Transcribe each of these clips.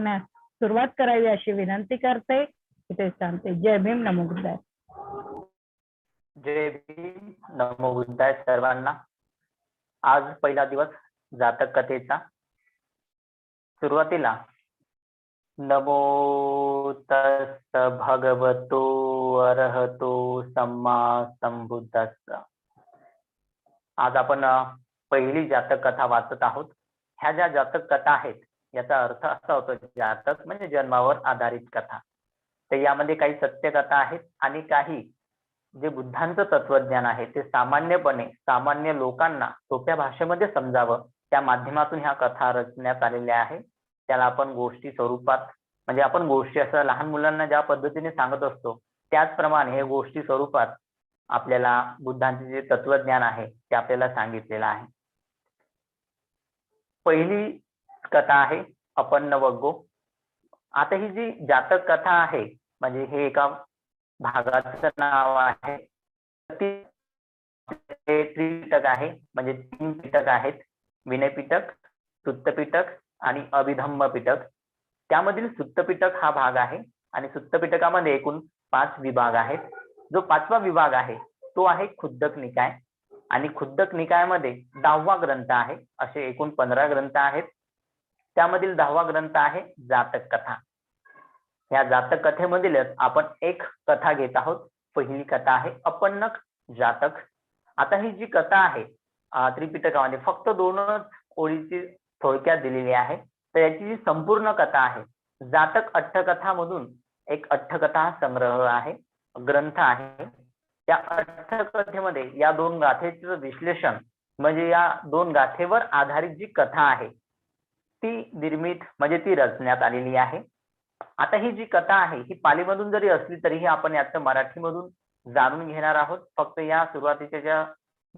करण्यास सुरुवात करावी अशी विनंती करते. इथे सांगते. जय भीम नमो बुद्धाय. जय भीम नमो बुद्धाय सर्वांना. आज पहिला दिवस जातक कथेचा सुरुवातीला नमो तस्त भगवतो अरहतो सम्मा संबुद्धस्त आज आपण पहिली जातक कथा वाचत आहोत. ह्या ज्या जातक कथा आहेत याचा अर्थ असा होतो जातक म्हणजे जन्मावर आधारित कथा. तर यामध्ये काही सत्य कथा आहेत आणि काही जे बुद्धांचं तत्वज्ञान आहे ते सामान्यपणे सामान्य लोकांना सोप्या भाषेमध्ये समजावं. त्या माध्यमातून ह्या कथा रचण्यात आलेल्या आहे त्याला आपण गोष्टी स्वरूपात म्हणजे आपण गोष्टी असं लहान मुलांना ज्या पद्धतीने सांगत असतो त्याचप्रमाणे हे गोष्टी स्वरूपात आपल्याला बुद्धांचे जे तत्वज्ञान आहे ते आपल्याला सांगितलेलं आहे. पहिली कथा आहे अपन्न वग्गो. आता ही जी जातक कथा आहे म्हणजे हे एका भागाचं नाव आहे. त्रिपिटक आहे म्हणजे तीन पिटक आहेत. विनय पिटक सुत्त आणि अभिधम्म पिटक त्यामधील सुत्तपिटक हा भाग आहे आणि सुत्तपिटकामध्ये एकूण पाच विभाग आहेत. जो पाचवा विभाग आहे तो आहे खुद्दक निकाय. आणि खुद्दक निकायामध्ये दहावा ग्रंथ आहे असे एकूण पंधरा ग्रंथ आहेत. त्यामधील दहावा ग्रंथ आहे जातक कथा या जातक कथेमधीलच आपण एक कथा घेत आहोत. पहिली कथा आहे अपन्नक जातक. आता ही जी कथा आहे त्रिपिटकामध्ये फक्त दोनच ओळीची थोडक्यात दिलेली आहे. तर याची जी संपूर्ण कथा आहे जातक अठ्ठकथामधून एक अठ्ठकथा संग्रह आहे ग्रंथ आहे. त्या अठ्ठकथेमध्ये या दोन गाथेचं विश्लेषण म्हणजे या दोन गाथेवर आधारित जी कथा आहे ती निर्मित म्हणजे ती रचण्यात आलेली आहे. आता ही जी कथा आहे ही पालीमधून जरी असली तरीही आपण यात मराठीमधून जाणून घेणार आहोत. फक्त या सुरुवातीच्या ज्या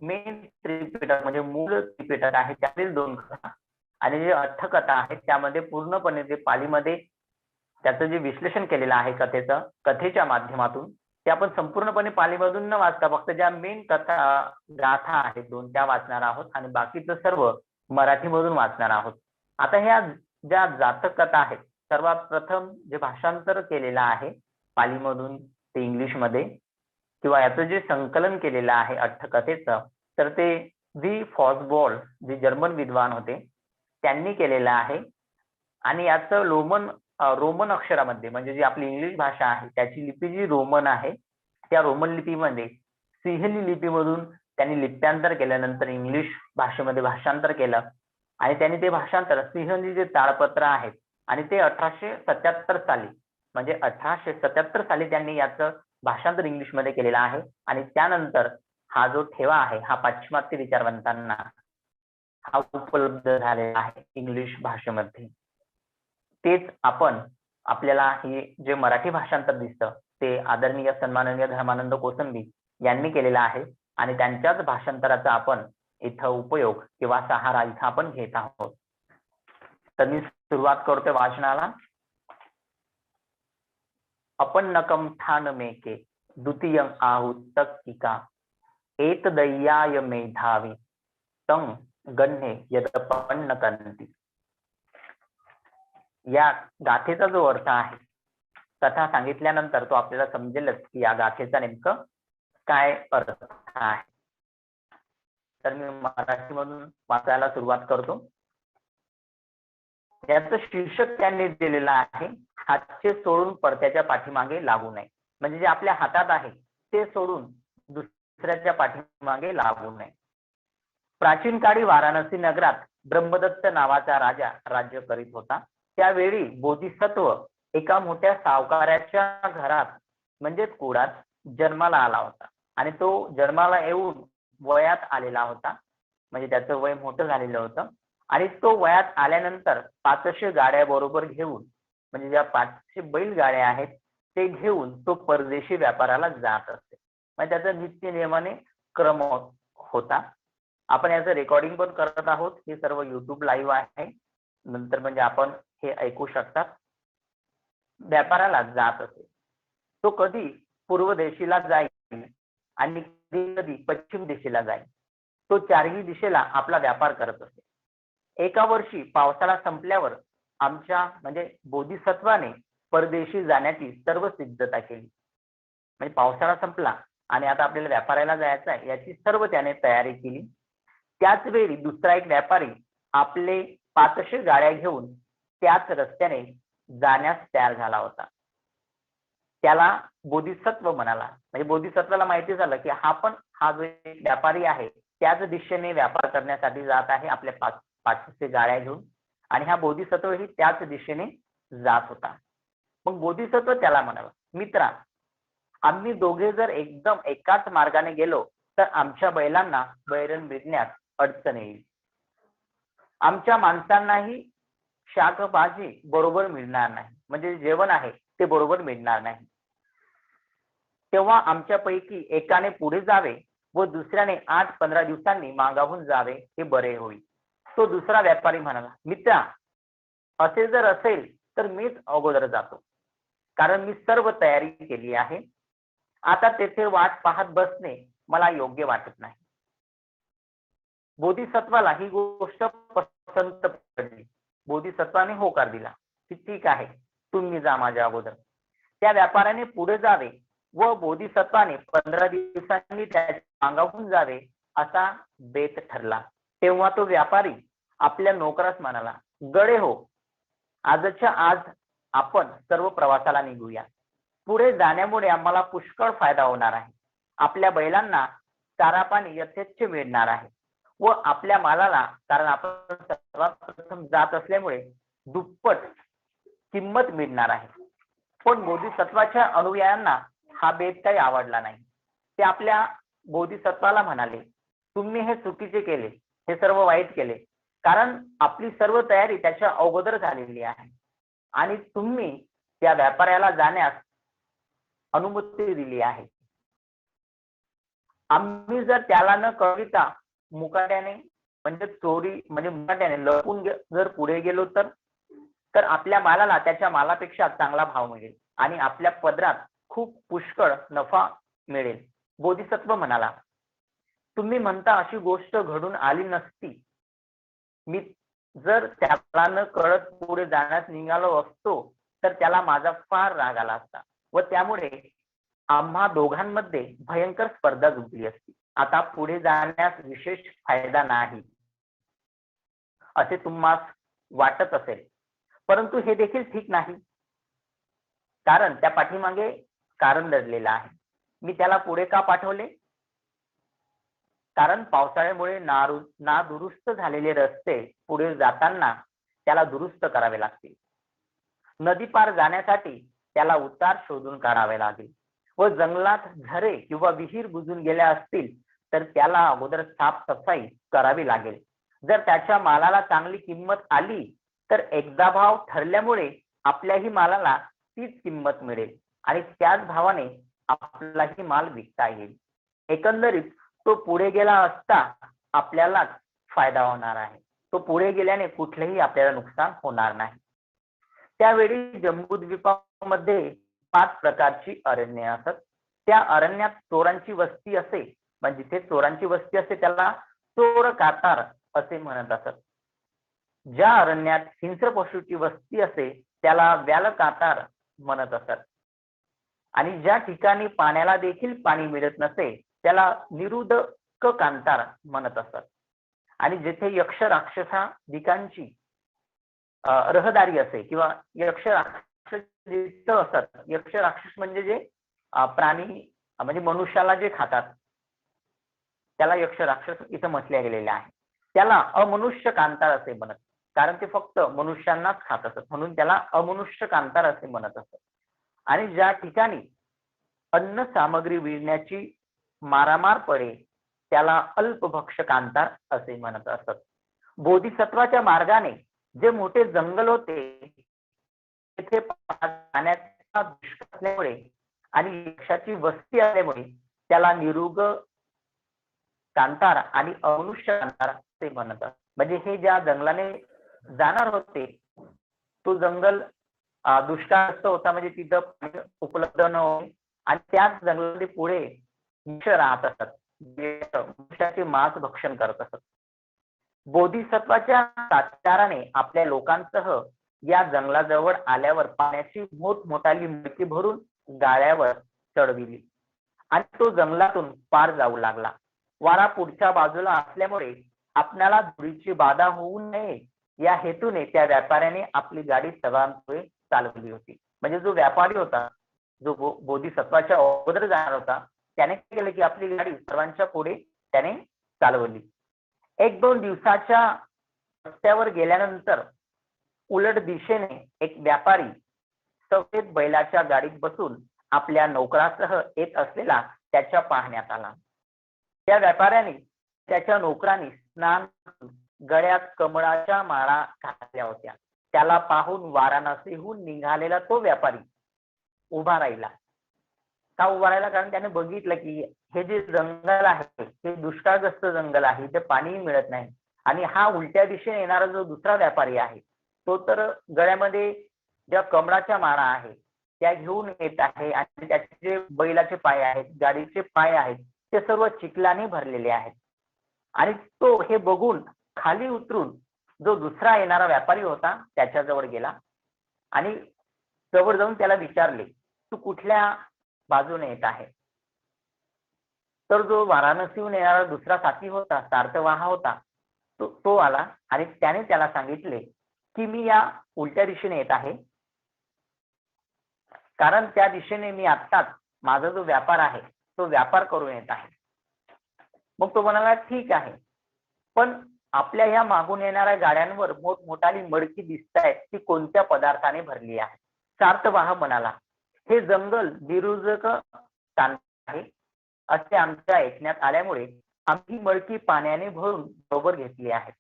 मेन त्रिपिटक म्हणजे मूळ त्रिपिटक आहे त्यातील दोन कथा आणि जे अर्थकथा आहेत त्यामध्ये पूर्णपणे जे पालीमध्ये त्याचं जे विश्लेषण केलेलं आहे कथेचं कथेच्या माध्यमातून ते आपण संपूर्णपणे पालीमधून न वाचता फक्त ज्या मेन कथा गाथा आहेत दोन त्या वाचणार आहोत आणि बाकीचं सर्व मराठीमधून वाचणार आहोत. आता ह्या ज्या जातक कथा आहेत सर्वात प्रथम जे भाषांतर केलेलं आहे पालीमधून ते इंग्लिशमध्ये किंवा याचं जे संकलन केलेलं आहे अठ्ठकथेचं तर ते दी फॉसबॉल जे जर्मन विद्वान होते त्यांनी केलेलं आहे. आणि याचं रोमन रोमन अक्षरामध्ये म्हणजे जी आपली इंग्लिश भाषा आहे त्याची लिपी जी रोमन आहे त्या रोमन लिपीमध्ये सिंहली लिपीमधून त्यांनी लिप्यांतर केल्यानंतर इंग्लिश भाषेमध्ये भाषांतर केलं. आणि त्यांनी ते भाषांतर सिंहली जे ताळपत्र आहेत आणि ते अठराशे सत्याहत्तर साली म्हणजे अठराशे सत्याहत्तर साली त्यांनी याचं भाषांतर इंग्लिशमध्ये केलेलं आहे. आणि त्यानंतर हा जो ठेवा आहे हा पाश्चिमात्य विचारवंतांना हा उपलब्ध झालेला आहे इंग्लिश भाषेमध्ये. तेच आपण आपल्याला हे जे मराठी भाषांतर दिसतं ते आदरणीय सन्माननीय धर्मानंद कोसंबी यांनी केलेलं आहे. आणि त्यांच्याच भाषांतराचा आपण इथं उपयोग किंवा सहारा इथं आपण घेत आहोत. तर मी सुरुवात करतोय वाचनाला. अपन्नकम ठान मेके द्वितीय आहुत तक्तिका एत दय्याय मेधावी तं यदपन्न कंती या गाथेचा जो अर्थ आहे कथा सांगितल्यानंतर तो आपल्याला समजेलच की या गाथेचा नेमकं काय अर्थ आहे. तर मी मराठीमधून वाचायला सुरुवात करतो. याचं शीर्षक त्यांनी दिलेलं आहे हातचे सोडून पडद्याच्या पाठीमागे लागू नये. म्हणजे जे आपल्या हातात आहे ते सोडून दुसऱ्याच्या पाठीमागे लागू नये. प्राचीन काळी वाराणसी नगरात ब्रह्मदत्त नावाचा राजा राज्य करीत होता. त्यावेळी बोधिसत्व एका मोठ्या सावकाराच्या घरात म्हणजेच कुडात जन्माला आला होता. आणि तो जन्माला येऊन वयात आलेला होता. म्हणजे त्याचं वय मोठं झालेलं होतं. आणि तो वयात आल्यानंतर पाचशे गाड्या बरोबर घेऊन म्हणजे ज्या पाचशे बैलगाड्या आहेत ते घेऊन तो परदेशी व्यापाराला जात असते. म्हणजे त्याचा नित्य नियमाने क्रम होता. आपण याचं रेकॉर्डिंग पण करत आहोत. हे सर्व युट्यूब लाईव्ह आहे. नंतर म्हणजे आपण हे ऐकू शकतात. व्यापाराला जात असे तो कधी पूर्व दिशेला जाईल आणि नदी पश्चिम दिशेला जाईल. तो चारही दिशेला आपला व्यापार करत असे. एका वर्षी पावसाळा संपल्यावर आमच्या म्हणजे बोधिसत्वाने परदेशी जाण्याची सर्व सिद्धता केली. म्हणजे पावसाळा संपला आणि आता आपल्याला व्यापाराला जायचं आहे याची सर्व त्याने तयारी केली. त्याच वेळी दुसरा एक व्यापारी आपले पाचशे गाड्या घेऊन त्याच रस्त्याने जाण्यास तयार झाला होता. त्याला बोधिसत्व म्हणाला. म्हणजे बोधिसत्वाला माहिती झालं की हा पण हा जो व्यापारी आहे त्याच दिशेने व्यापार करण्यासाठी जात आहे आपल्या पाच पाचशे गाड्या घेऊन. आणि हा बोधिसत्व ही त्याच दिशेने जात होता. मग बोधिसत्व त्याला म्हणाला मित्रा आम्ही दोघे जर एकदम एकाच मार्गाने गेलो तर आमच्या बैलांना बैरण मिळण्यास अडचण येईल. आमच्या माणसांनाही शाकभाजी बरोबर मिळणार नाही. म्हणजे जेवण आहे ते बरोबर मिळणार नाही. तेव्हा आमच्यापैकी एकाने पुढे जावे व दुसऱ्याने आठ पंधरा दिवसांनी मागाहून जावे हे बरे होईल. तो दुसरा व्यापारी म्हणाला मित्रा असे जर असेल तर मीच अगोदर जातो. कारण मी सर्व तयारी केली आहे. आता तेथे वाट पाहत बसणे मला योग्य वाटत नाही. बोधिसत्वाला ही गोष्ट पसंत पडली. बोधिसत्वाने होकार दिला की ठीक आहे तुम्ही जा माझ्या अगोदर. त्या व्यापाऱ्याने पुढे जावे व बोधिसत्वाने पंधरा दिवसांनी त्याच्या अंगाहून जावे असा बेत ठरला. तेव्हा तो व्यापारी आपल्या नोकरास म्हणाला गडे हो आजच्या आज आपण सर्व प्रवासाला निघूया. पुढे जाण्यामुळे आम्हाला पुष्कळ फायदा होणार आहे. आपल्या बैलांना चारा पाणी यथेच्छ मिळणार आहे व आपल्या मालाला कारण आपण सर्वात प्रथम जात असल्यामुळे दुप्पट किंमत मिळणार आहे. पण बोधिसत्वाच्या अनुयायांना हा बेत काही आवडला नाही. ते आपल्या बोधिसत्वाला म्हणाले तुम्ही हे चुकीचे केले हे सर्व वाईट केले कारण आपली सर्व तयारी त्याच्या अगोदर झालेली आहे. आणि तुम्ही त्या व्यापाऱ्याला जाण्यास अनुमती दिली आहे. आम्ही जर त्याला न कळविता मुकाट्याने म्हणजे चोरी म्हणजे मुकाट्याने लपून जर पुढे गेलो तर तर आपल्या मालाला त्याच्या मालापेक्षा चांगला भाव मिळेल. आणि आपल्या पदरात खूप पुष्कळ नफा मिळेल. बोधिसत्व म्हणाला तुम्ही म्हणता अशी गोष्ट घडून आली नसती. मी जर त्याला न कळत पुढे जाण्यास निघालो असतो तर त्याला माझा फार राग आला असता व त्यामुळे आम्हा दोघांमध्ये भयंकर स्पर्धा जुंपली असती. आता पुढे जाण्यास विशेष फायदा नाही असे तुम्हाला वाटत असेल. परंतु हे देखील ठीक नाही. कारण त्या पाठीमागे कारण दडलेलं आहे. मी त्याला पुढे का पाठवले? कारण पावसाळ्यामुळे ना नादुरुस्त झालेले रस्ते पुढे जाताना त्याला दुरुस्त करावे लागतील. नदी पार जाण्यासाठी त्याला उतार शोधून काढावे लागेल. व जंगलात झरे किंवा विहीर बुजून गेल्या असतील तर त्याला अगोदर साफसफाई करावी लागेल. जर त्याच्या मालाला चांगली किंमत आली तर एकदा भाव ठरल्यामुळे आपल्याही मालाला तीच किंमत मिळेल. आणि त्याच भावाने आपलाही माल विकता येईल. एकंदरीत तो पुढे गेला असता आपल्यालाच फायदा होणार आहे. तो पुढे गेल्याने कुठलेही आपल्याला नुकसान होणार नाही. त्यावेळी जम्बूद्वीपामध्ये पाच प्रकारची अरण्ये असत. त्या अरण्यात चोरांची वस्ती असे म्हणजे जिथे चोरांची वस्ती असते त्याला चोर कातार असे म्हणत असत. ज्या अरण्यात हिंस्र पशूची वस्ती असे त्याला व्याल कातार म्हणत असत. आणि ज्या ठिकाणी पाण्याला देखील पाणी मिळत नसे त्याला निरुदक कांतार म्हणत असतात. आणि जेथे यक्ष राक्षसाधिकांची रहदारी असे किंवा यक्ष राक्षस असतात यक्ष राक्षस म्हणजे जे प्राणी म्हणजे मनुष्याला जे खातात त्याला यक्ष राक्षस इथं म्हटले गेलेले आहे त्याला अमनुष्य कांतार असे म्हणत कारण ते फक्त मनुष्यांनाच खात असत म्हणून त्याला अमनुष्य कांतार असे म्हणत असत. आणि ज्या ठिकाणी अन्न सामग्री विळण्याची मारामार पडे त्याला अल्पभक्ष कांतार असे म्हणत असत. बोधिसत्वाच्या मार्गाने जे मोठे जंगल होते तेथे पाण्याचा दुष्काळ असल्यामुळे आणि यक्षाची वस्ती असल्यामुळे त्याला निरुग कांतार आणि अमनुष्य कांतार असे म्हणतात. म्हणजे हे ज्या जंगलाने जाणार होते तो जंगल दुष्काळग्रस्त होता म्हणजे तिथं पाणी उपलब्ध न होणे आणि त्याच जंगलामध्ये पुढे वृक्ष राहत असत. जे मांस भक्षण करत असत. बोधिसत्वाच्या साचाराने आपल्या लोकांसह या जंगलाजवळ आल्यावर पाण्याची मोठमोठाली मडकी भरून गाळ्यावर चढविली आणि तो जंगलातून पार जाऊ लागला. वारा पुढच्या बाजूला असल्यामुळे आपणाला धुळीची बाधा होऊ नये. या हेतूने त्या व्यापाऱ्याने आपली गाडी सगळ्यांपुढे चालवली होती. म्हणजे जो व्यापारी होता जो बोधिसत्वाच्या अगोदर जाणार होता त्याने काय केलं की आपली गाडी सर्वांच्या पुढे त्याने चालवली. एक दोन दिवसाच्या रस्त्यावर गेल्यानंतर उलट दिशेने एक व्यापारी सफेद बैलाच्या गाडीत बसून आपल्या नोकरासह येत असलेला त्याच्या पाहण्यात आला. त्या व्यापाऱ्याने त्याच्या नोकरांनी स्नान करून गळ्यात कमळाच्या माळा घातल्या होत्या. त्याला पाहून वाराणसीहून निघालेला तो व्यापारी उभा राहिला. का उभा राहिला? कारण त्याने बघितलं की हे जे जंगल आहे हे दुष्काळग्रस्त जंगल आहे इथे पाणी मिळत नाही. आणि हा उलट्या दिशेने येणारा जो दुसरा व्यापारी आहे तो तर गळ्यामध्ये ज्या कमळाच्या माळा आहे त्या घेऊन येत आहे आणि त्याचे जे बैलाचे पाय आहेत गाडीचे पाय आहेत ते सर्व चिखलाने भरलेले आहेत. आणि तो हे बघून खाली उतरून जो दुसरा येणारा व्यापारी होता त्याच्याजवळ गेला आणि जवळ जाऊन त्याला विचारले तू कुठल्या बाजूने येत आहे? तर जो वाराणसीहून येणारा दुसरा साथी होता सार्थवाहा होता तो तो आला आणि त्याने त्याला सांगितले की मी या उलट्या दिशेने येत आहे. कारण त्या दिशेने मी आत्ताच माझा जो व्यापार आहे तो व्यापार करून येत आहे. मग तो म्हणाला ठीक आहे. पण आपल्या ह्या मागून येणाऱ्या गाड्यांवर मोठमोठाली मडकी दिसत ती कोणत्या पदार्थाने भरली आहे? सार्थवाह म्हणाला हे जंगल निरुजक आहे असे आमच्या ऐकण्यात आल्यामुळे आम्ही मडकी पाण्याने भरून बरोबर घेतली आहे.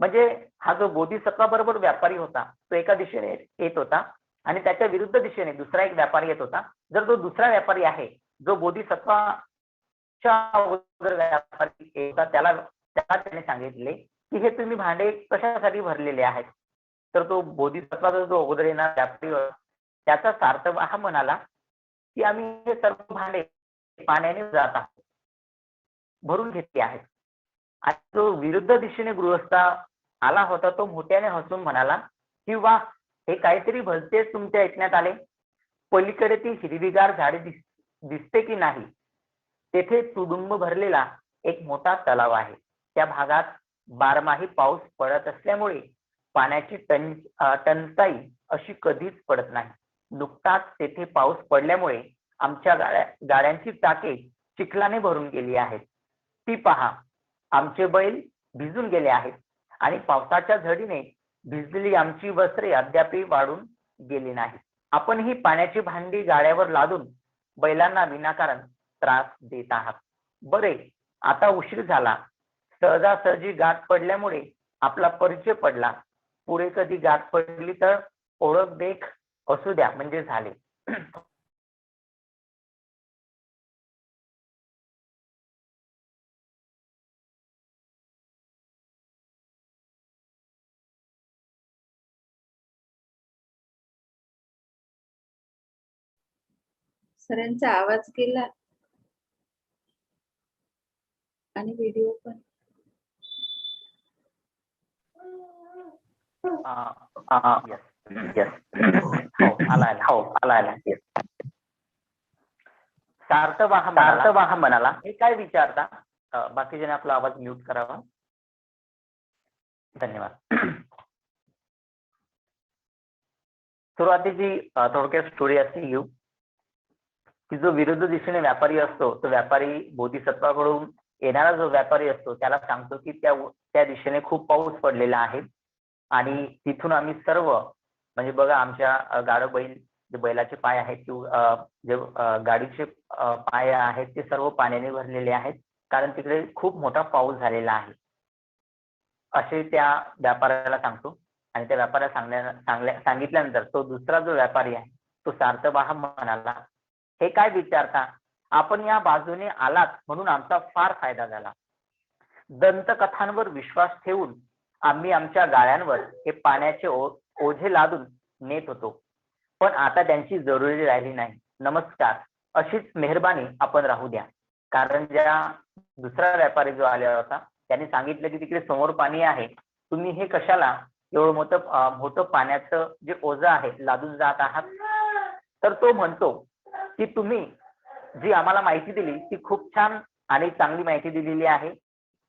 म्हणजे हा जो बोधिसत्वा बरोबर व्यापारी होता तो एका दिशेने येत होता आणि त्याच्या विरुद्ध दिशेने दुसरा एक व्यापारी येत होता. जर तो दुसरा व्यापारी आहे जो बोधिसत्वाच्या अगोदर व्यापारी येत होता त्याला त्याला त्याने सांगितले की हे तुम्ही भांडे कशासाठी भरलेले आहेत? तर तो बोधिसत्वाचा जो अगोदर येणार त्याचा सार्थ हा म्हणाला की आम्ही हे सर्व भांडे पाण्याने जात आहोत. भरून घेतली आहेत. आणि जो विरुद्ध दिशेने गृहस्थ आला होता तो मोठ्याने हसून म्हणाला की वा हे काहीतरी भलतेच तुमच्या ऐकण्यात आले. पलीकडे ती हिरवीगार झाडे दिस दिसते की नाही? तेथे तुडुंब भरलेला एक मोठा तलाव आहे. त्या भागात बारमाही पाऊस पडत असल्यामुळे पाण्याची टं टंचाई अशी कधीच पडत नाही. नुकताच तेथे पाऊस पडल्यामुळे आमच्या गाड्या गाड्यांची चाके चिखलाने भरून गेली आहेत. ती पहा आमचे बैल भिजून गेले आहेत आणि पावसाच्या झडीने भिजलेली आमची वस्त्रे अद्याप वाढून गेली नाही आपण ही पाण्याची भांडी गाड्यावर लादून बैलांना विनाकारण त्रास देत आहात. बरे आता उशीर झाला. सहजासहजी गाठ पडल्यामुळे आपला परिचय पडला. पुढे कधी गाठ पडली तर ओळख देख असू द्या म्हणजे झाले. सरांचा आवाज गेला. आणि व्हिडिओ पण. येस येस हो आला आला हो आला आला येस सार्थवाह सार्थवाह म्हणाला. हे काय विचारता? अं, बाकीच्याने आपला आवाज म्यूट करावा. धन्यवाद. सुरुवातीची अं, थोडक्यात स्टोरी अशी घेऊ. की जो विरुद्ध दिशेने व्यापारी असतो तो व्यापारी बोधिसत्वाकडून येणारा जो व्यापारी असतो त्याला सांगतो की त्या त्या दिशेने खूप पाऊस पडलेला आहे. आणि तिथून आम्ही सर्व म्हणजे बघा आमच्या गाडो बैल जे बैलाचे पाय आहेत किंवा जे गाडीचे पाय आहेत ते सर्व पाण्याने भरलेले आहेत. कारण तिकडे खूप मोठा पाऊस झालेला आहे. असे त्या व्यापाऱ्याला सांगतो. आणि त्या व्यापाऱ्याला सांगण्या सांगल्या सांगितल्यानंतर तो दुसरा जो व्यापारी आहे तो सार्थवाह म्हणाला हे काय विचारता? आपण या बाजूने आलात म्हणून आमचा फार फायदा झाला. दंतकथांवर विश्वास ठेवून आम्ही आमच्या गाळ्यांवर हे पाण्याचे ओ- ओझे लादून नेत होतो. पण आता त्यांची जरुरी राहिली नाही. नमस्कार. अशीच मेहरबानी आपण राहू द्या. कारण ज्या दुसरा व्यापारी जो आलेला होता त्याने सांगितलं की तिकडे समोर पाणी आहे. तुम्ही हे कशाला एवढं मोठं मोठं पाण्याचं जे ओझं आहे लादून जात आहात? तर तो म्हणतो की तुम्ही जी आम्हाला माहिती दिली ती खूप छान आणि चांगली माहिती दिलेली आहे.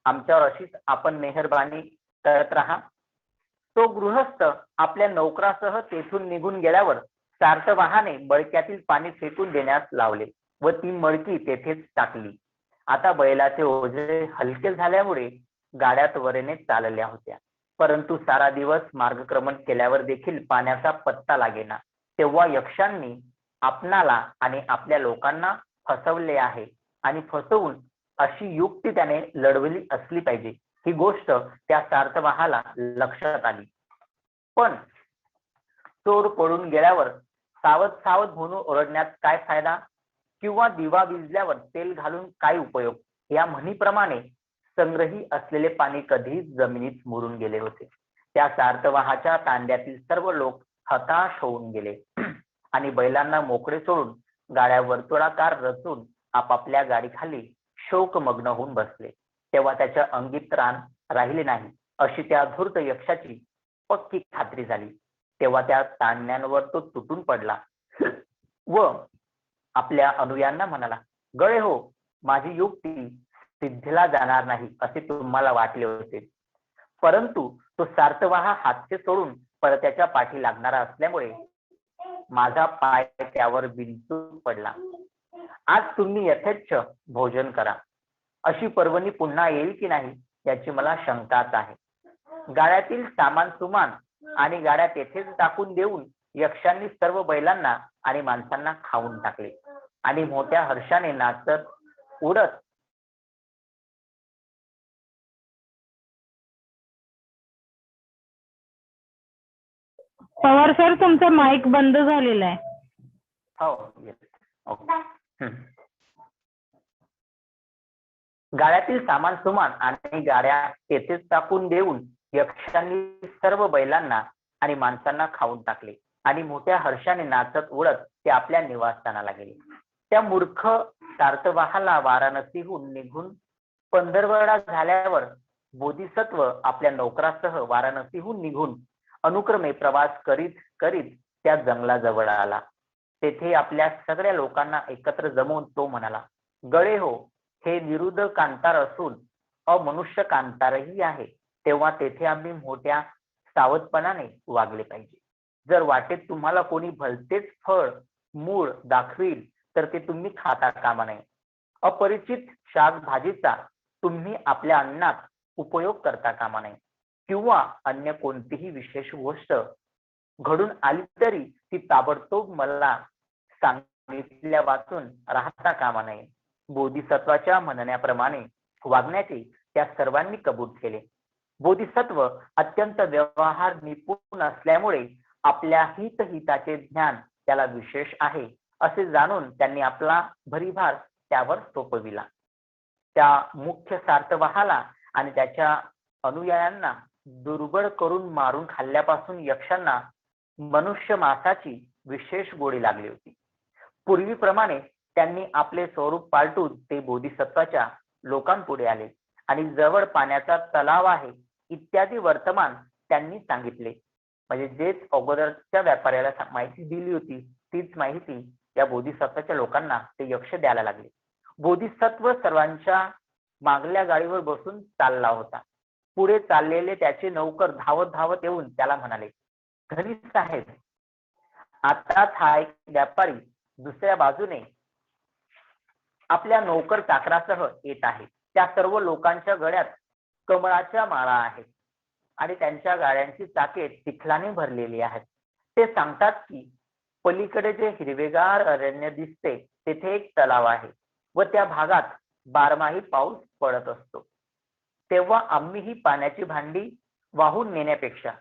आमच्यावर अशीच आपण मेहरबानी करत राहा. तो गृहस्थ आपल्या नौकरासह तेथून निघून गेल्यावर सार्थवाहाने मडक्यातील पाणी फेकून देण्यास लावले व ती मडकी तेथेच टाकली. आता बैलाचे ओझे हलके झाल्यामुळे गाड्या त्वरेने चालल्या होत्या. परंतु सारा दिवस मार्गक्रमण केल्यावर देखील पाण्याचा पत्ता लागेना. तेव्हा यक्षांनी आपणाला आणि आपल्या लोकांना फसवले आहे आणि फसवून अशी युक्ती त्याने लढवली असली पाहिजे. ही गोष्ट त्या सार्थवाहाला लक्षात आली. पण चोर पडून गेल्यावर सावध सावध म्हणून ओरडण्यात काय फायदा? किंवा दिवा विजल्यावर तेल घालून काय उपयोग? या म्हणीप्रमाणे संग्रही असलेले पाणी कधीच जमिनीत मुरून गेले होते. त्या सार्थवाहाच्या तांड्यातील सर्व लोक हताश होऊन गेले. आणि बैलांना मोकळे सोडून गाड्या वर्तुळाकार रचून आपापल्या गाडीखाली शोकमग्न होऊन बसले. तेव्हा त्याच्या अंगी रान राहिले नाही. अशी त्या धूर्त यक्षाची पक्की खात्री झाली. तेव्हा त्या तांड्यांवर तो तुटून पडला. व आपल्या अनुयांना म्हणाला गळे हो माझी युक्ती सिद्धीला जाणार नाही असे तुम्हाला वाटले होते. परंतु तो सार्थवाहा हातचे सोडून परत्याच्या पाठी लागणारा असल्यामुळे माझा पाय त्यावर बिंचून पडला. आज तुम्ही यथेच्छ भोजन करा. अशी पर्वणी पुन्हा येईल की नाही याची मला शंकाच आहे. गाड्यातील सामान सुमान आणि गाड्या तेथेच टाकून देऊन यक्षांनी सर्व बैलांना आणि माणसांना खाऊन टाकले. आणि मोठ्या हर्षाने नाचत उडत पवार सर तुमचा माईक बंद झालेला आहे. हो येस ओके. गाड्यातील सामान सुमान आणि गाड्या तेथेच टाकून देऊन यक्षांनी सर्व बैलांना आणि माणसांना खाऊन टाकले. आणि मोठ्या हर्षाने नाचत उडत ते आपल्या निवासस्थानाला गेले. त्या मूर्ख सार्थवाहाला वाराणसीहून निघून पंधरवडा झाल्यावर बोधिसत्व आपल्या नौकरासह वाराणसीहून निघून अनुक्रमे प्रवास करीत करीत त्या जंगलाजवळ आला. तेथे आपल्या सगळ्या लोकांना एकत्र जमवून तो म्हणाला गळे हो हे निरुद्ध कांतार असून अमनुष्य कांतारही आहे. तेव्हा तेथे आम्ही मोठ्या सावधपणाने वागले पाहिजे. जर वाटेत तुम्हाला कोणी भलतेच फळ मूळ दाखवील तर ते तुम्ही खाता कामा नये. अपरिचित शाकभाजीचा तुम्ही आपल्या अन्नात उपयोग करता कामा नये. किंवा अन्य कोणतीही विशेष गोष्ट घडून आली तरी ती ताबडतोब मला सांगितल्या वाचून राहता कामा नये. बोधिसत्वाच्या म्हणण्याप्रमाणे वागण्याचे त्या सर्वांनी कबूल केले. बोधिसत्व अत्यंत व्यवहार निपुण असल्यामुळे आपल्या हितहिताचे ज्ञान त्याला विशेष आहे असे जाणून त्यांनी आपला भरीभार त्यावर सोपविला. त्या मुख्य सार्थवाहाला आणि त्याच्या अनुयायांना दुर्बळ करून मारून खाल्ल्यापासून यक्षांना मनुष्य मासाची विशेष गोडी लागली होती. पूर्वीप्रमाणे त्यांनी आपले स्वरूप पालटून ते बोधिसत्वाच्या लोकांपुढे आले. आणि जवळ पाण्याचा तलाव आहे इत्यादी वर्तमान त्यांनी सांगितले. म्हणजे जेच अगोदरच्या व्यापाऱ्याला माहिती दिली होती तीच माहिती या बोधिसत्वाच्या लोकांना ते यक्ष द्यायला लागले. बोधिसत्व सर्वांच्या मागल्या गाडीवर बसून चालला होता. पुढे चाललेले त्याचे नौकर धावत धावत येऊन त्याला म्हणाले धनी साहेब आताच हा एक व्यापारी दुसऱ्या बाजूने आपल्या नोकर चाकरासह येत आहे त्या सर्व लोकांच्या गळ्यात कमळाच्या माळा आहेत. आणि त्यांच्या गाड्यांची चाके चिखलाने भरलेली आहेत. ते सांगतात की पलीकडे जे हिरवेगार अरण्य दिसते तेथे एक तलाव आहे व त्या भागात बारमाही पाऊस पडत असतो. तेव्हा आम्ही ही पाण्याची भांडी वाहून नेण्यापेक्षा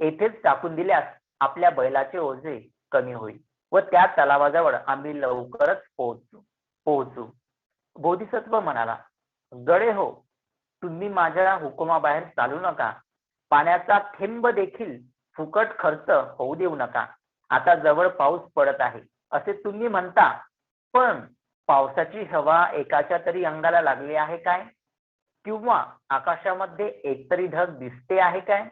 येथेच टाकून दिल्यास आपल्या बैलाचे ओझे कमी होईल व त्या तलावाजवळ आम्ही लवकरच पोहोचू पोहोचू. बोधिसत्व म्हणाला गडे हो तुम्ही माझ्या हुकुमाबाहेर चालू नका. पाण्याचा थेंब देखील फुकट खर्च होऊ देऊ नका. आता जवळ पाऊस पडत आहे. असे तुम्ही म्हणता पण पावसाची हवा एकाच्या तरी अंगाला लागली आहे काय? किंवा आकाशामध्ये एकतरी ढग दिसते आहे काय?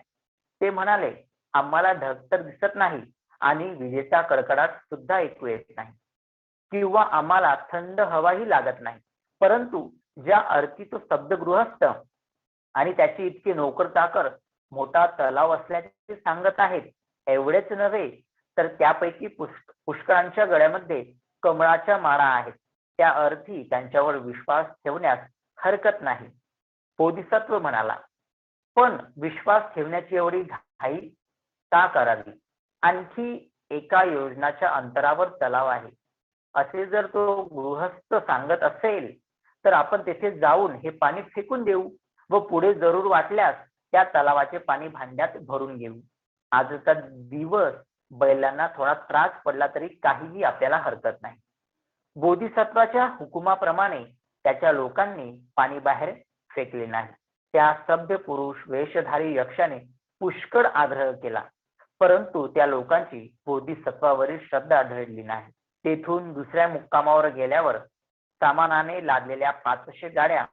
ते म्हणाले आम्हाला ढग तर दिसत नाही आणि विजेचा कडकडाट सुद्धा ऐकू येत नाही. किंवा आम्हाला थंड हवाही लागत नाही. परंतु ज्या अर्थी तो स्तब्धगृहस्थ आणि त्याची इतकी नोकर चाकर मोठा तलाव असल्याचे सांगत आहेत एवढेच नव्हे तर त्यापैकी पुष्क पुष्कळांच्या गळ्यामध्ये कमळाच्या माळा आहेत. त्या अर्थी त्यांच्यावर विश्वास ठेवण्यास हरकत नाही. बोधिसत्व म्हणाला पण विश्वास ठेवण्याची एवढी घाई का करावी? आणखी एका योजनाच्या अंतरावर तलाव आहे. असे जर तो गृहस्थ सांगत असेल तर आपण तेथे जाऊन हे पाणी फेकून देऊ व पुढे जरूर वाटल्यास त्या तलावाचे पाणी भांड्यात भरून घेऊ. आजचा दिवस बैलांना थोडा त्रास पडला तरी काहीही आपल्याला हरकत नाही. बोधिसत्वाच्या हुकुमाप्रमाणे त्याच्या लोकांनी पाणी बाहेर फेकले नाही. त्या सभ्य पुरुष वेशधारी यक्षाने पुष्कळ आग्रह केला. परंतु त्या लोकांची बोधिसत्वावरील श्रद्धा आढळली नाही. तेथून दुसऱ्या मुक्कामावर गेल्यावर सामानाने लादलेल्या पाचशे गाड्या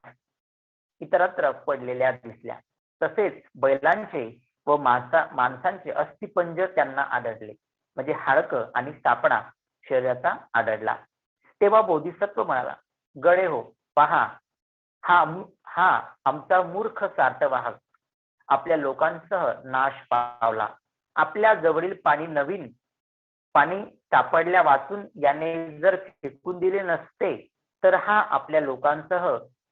इतरत्र पडलेल्या दिसल्या. तसेच बैलांचे व माणसा माणसांचे अस्थिपंज त्यांना आढळले. म्हणजे हाडकं आणि सापडा शरीराचा आढळला. तेव्हा बोधिसत्व म्हणाला गडे हो पहा हा हा आमचा मूर्ख सार्थवाहक. आपल्या लोकांसह नाश पावला. आपल्या जवळील पाणी नवीन पाणी सापडल्या वाचून याने जर फेकून दिले नसते तर हा आपल्या लोकांसह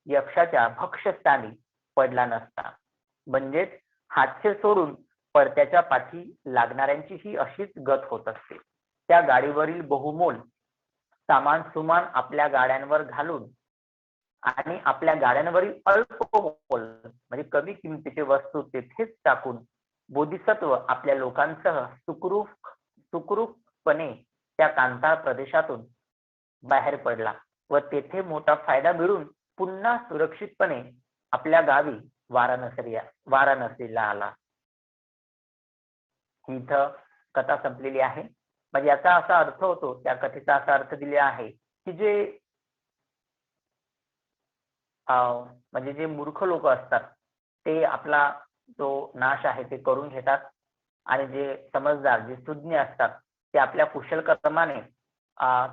यक्षाच्या भक्षस्थानी पडला नसता. म्हणजेच हातशे सोडून परत्याच्या पाठी लागणाऱ्यांची ही अशीच गत होत असते. त्या गाडीवरील बहुमोल सामान सुमान आपल्या गाड्यांवर घालून आणि आपल्या गाड्यांवरील अल्प मोल म्हणजे कमी किमतीचे वस्तू तेथेच टाकून बोधिसत्व आपल्या लोकांसह सुखरूप सुखरूपपणे त्या कांताळ प्रदेशातून बाहेर पडला. व तेथे मोठा फायदा मिळून पुन्हा सुरक्षितपणे आपल्या गावी वाराणसी वाराणसीला आला. इथं कथा संपलेली आहे. म्हणजे याचा असा अर्थ होतो त्या कथेचा असा अर्थ दिलेला आहे की जे अं, म्हणजे जे मूर्ख लोक असतात ते आपला जो नाश आहे ते करून घेतात. आणि जे समजदार जे सुज्ञ असतात ते आपल्या कुशल कर्माने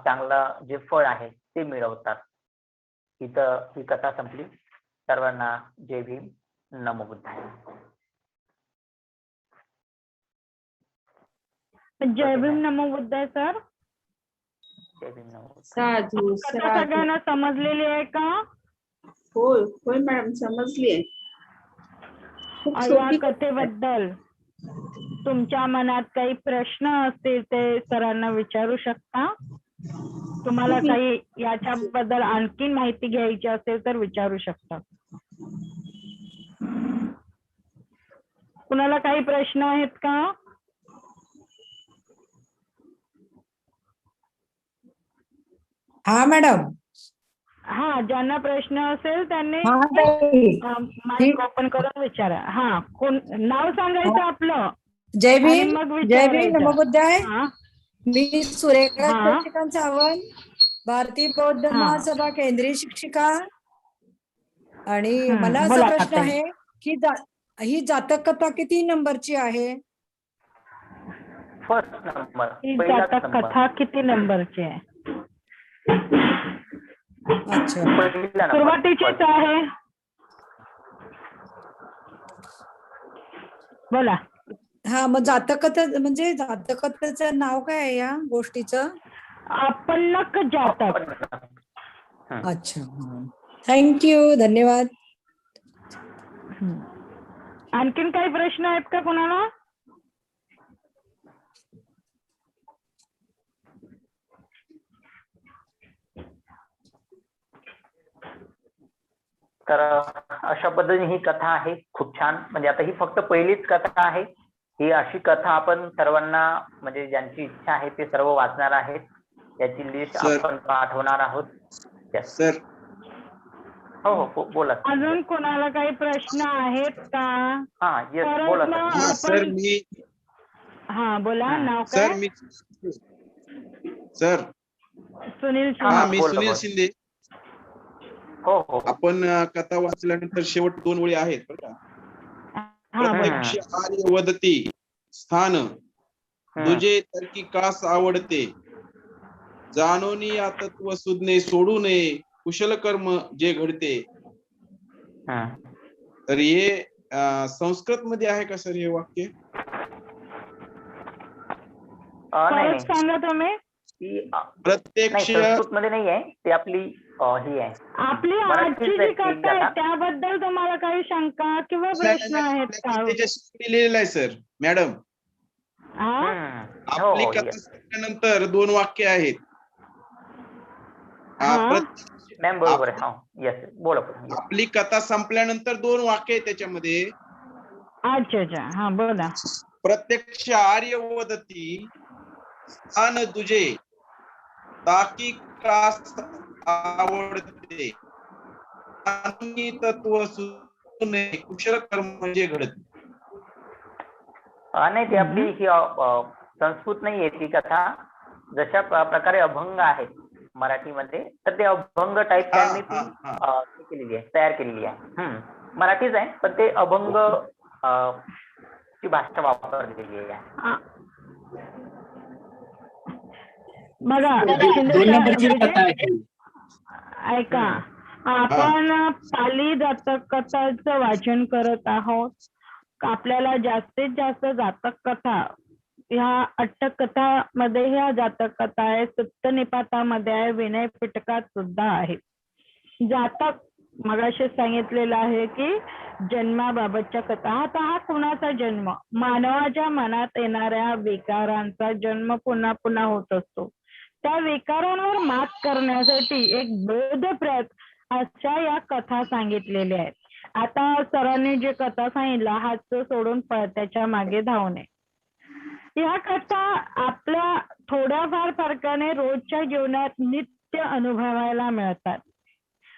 चांगलं जे फळ आहे ते मिळवतात. इथं ही कथा संपली. सर्वांना जय भीम. नमो बुद्धाय. जय भीम नमो बुद्धाय सर. जय भीम नमो बुद्धाय. साधू सगळ्यांना समजलेली आहे का? होय होय मॅडम समजली आहे. कथेबद्दल. तुमच्या मनात काही प्रश्न असतील ते सरांना विचारू शकता? तुम्हाला काही याच्याबद्दल आणखीन माहिती घ्यायची असेल तर विचारू शकता. कुणाला काही प्रश्न आहेत का? हा मॅडम. हा ज्यांना प्रश्न असेल त्यांनी. माईक ओपन करून विचारा. हा कोण नाव सांगायचं आपलं? जय भीम. मग जय भीम. नमोबुद्धाय हा. मी सुरेखा हा. शशिकांत सावंत भारतीय बौद्ध हा. महासभा केंद्रीय शिक्षिका. आणि हम्म, मला असा प्रश्न ताई. आहे की जा- ही जातक कथा किती नंबरची आहे? फर्स्ट नंबर ही पहिलाच जातक नंबर. कथा किती नंबरची आहे? अच्छा. पहिला नंबर सुरुवातीचीच आहे. बोला. हा मग जातक कथा म्हणजे जातक कथेचं नाव काय आहे या गोष्टीचं? आपणक जातक. अच्छा थँक्यू धन्यवाद. आणखीन काही प्रश्न आहेत का कोणाला? तर अशा पद्धतीने ही कथा आहे खूप छान. म्हणजे आता ही फक्त पहिलीच कथा आहे. ही अशी कथा आपण सर्वांना म्हणजे ज्यांची इच्छा आहे ते सर्व वाचणार आहेत याची लिस्ट. आपण पाठवणार आहोत. सर हो हो बोला अजून कोणाला काही प्रश्न आहेत का हा येस परत बोला. हा, सर मी हा बोला. नाव सर काय मी सर सुनील हा, शिंदे. मी बोला, सुनील बोला. शिंदे हो हो आपण अं, कथा वाचल्यानंतर शेवट दोन ओळी आहेत बरं का. प्रत्यक्ष आर्य वदती. स्थान. तुझे तरकी कास आवडते. जाणोनी या तत्व सुज्ञे सोडू नये. कुशल कर्म जे घडते. तर हे संस्कृत मध्ये आहे का सर हे वाक्य? अ, नाही परत नाही. सांगा तुम्ही. प्रत्यक्षमध्ये नाही आहे ती आपली ही आहे. आपली आजची जी आहे कथा आहे. त्याबद्दल तुम्हाला काही शंका किंवा प्रश्न आहेत का त्याच्याशी लिहिलेलं आहे सर. मॅडम. हा. हो आपली हो कथा. संपल्यानंतर दोन वाक्य आहेत. आ, हा. प्रत्यक्ष- मॅम बरोबर आहे. हो बोला. आपली कथा संपल्यानंतर दोन वाक्य आहेत त्याच्यामध्ये. अच्छा अच्छा. हा बोला. प्रत्यक्ष आर्य वदती स्थान तुझे ताकी आवडते. आणि तत्व सुने कुशल कर्म म्हणजे घडत. नाही ती आपली ही संस्कृत नाही आहे ती कथा जशा प्र- प्रकारे अभंग आहेत मराठीमध्ये तर ते अभंग टाईप त्यांनी ती केलेली आहे तयार केलेली आहे. मराठीच आहे पण ते अभंग ची भाषा वापरलेली आहे. बघा ऐका आपण पाली जातक कथाचं वाचन करत आहोत. आपल्याला जास्तीत जास्त जातक कथा ह्या अट्टकथामध्ये ह्या जातक कथा आहे सप्तनिपातामध्ये आहे विनय पिटकात सुद्धा आहे. जातक मगाशी सांगितलेलं आहे की जन्माबाबतच्या कथा. आता हा कुणाचा जन्म? मानवाच्या मनात येणाऱ्या विकारांचा जन्म पुन्हा पुन्हा होत असतो. त्या विकारांवर मात करण्यासाठी एक बोध प्रयत्न अशा या कथा सांगितलेल्या आहेत. आता सरांनी जे कथा सांगितलं हात सोडून पळत्याच्या मागे धावणे. या कथा आपल्या थोड्याफार फरकाने रोजच्या जीवनात नित्य अनुभवायला मिळतात.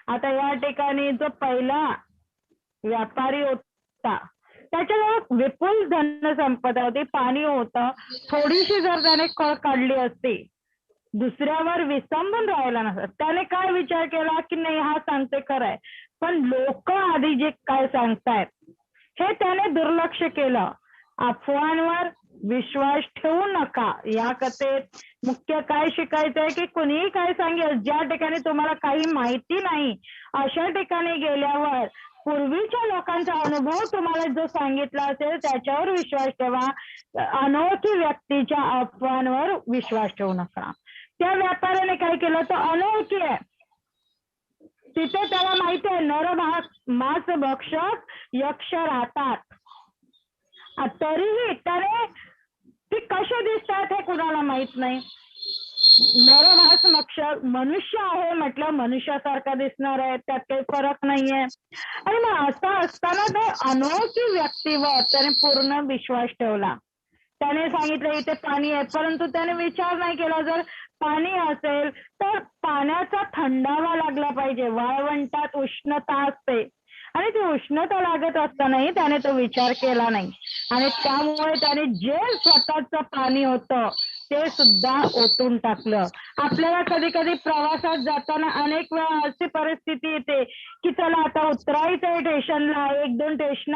आता या ठिकाणी जो पहिला व्यापारी होता त्याच्याजवळ विपुल धनसंपदा होती. पाणी होतं. थोडीशी जर त्याने कळ काढली असती दुसऱ्यावर विसंबून राहिला नसत त्याने काय विचार केला की नाही हा सांगते खरंय पण लोक आधी जे काय सांगतायत हे त्याने दुर्लक्ष केलं. अफवांवर विश्वास ठेवू नका. या कथेत मुख्य काय शिकायचंय की कुणीही काय सांगेल ज्या ठिकाणी तुम्हाला काही माहिती नाही अशा ठिकाणी गेल्यावर पूर्वीच्या लोकांचा अनुभव तुम्हाला जो सांगितला असेल त्याच्यावर विश्वास ठेवा. अनोळखी व्यक्तीच्या अफवांवर विश्वास ठेवू नका. त्या व्यापाऱ्याने काय केलं? तर अनोळखी आहे. तिथे त्याला माहिती आहे नरभाग मास भक्षक यक्ष राहतात. तरीही त्याने ती कसे दिसतात हे कुणाला माहीत नाही. नरभास मक्ष मनुष्य आहे म्हटलं मनुष्यासारखा दिसणार आहे त्यात काही फरक नाहीये. आणि मग असं असताना ते अनोळखी व्यक्तीवर त्याने पूर्ण विश्वास ठेवला. त्याने सांगितलं इथे पाणी आहे परंतु त्याने विचार नाही केला जर पाणी असेल तर पाण्याचा थंडावा लागला पाहिजे. वाळवंटात उष्णता असते. आणि ती उष्णता लागत असतानाही त्याने तो विचार केला नाही. आणि त्यामुळे त्याने जे स्वतःच पाणी होतं ते सुद्धा ओतून टाकलं. आपल्याला कधी कधी प्रवासात जाताना अनेक वेळा अशी परिस्थिती येते की चला आता उतरायचंय स्टेशनला एक दोन स्टेशन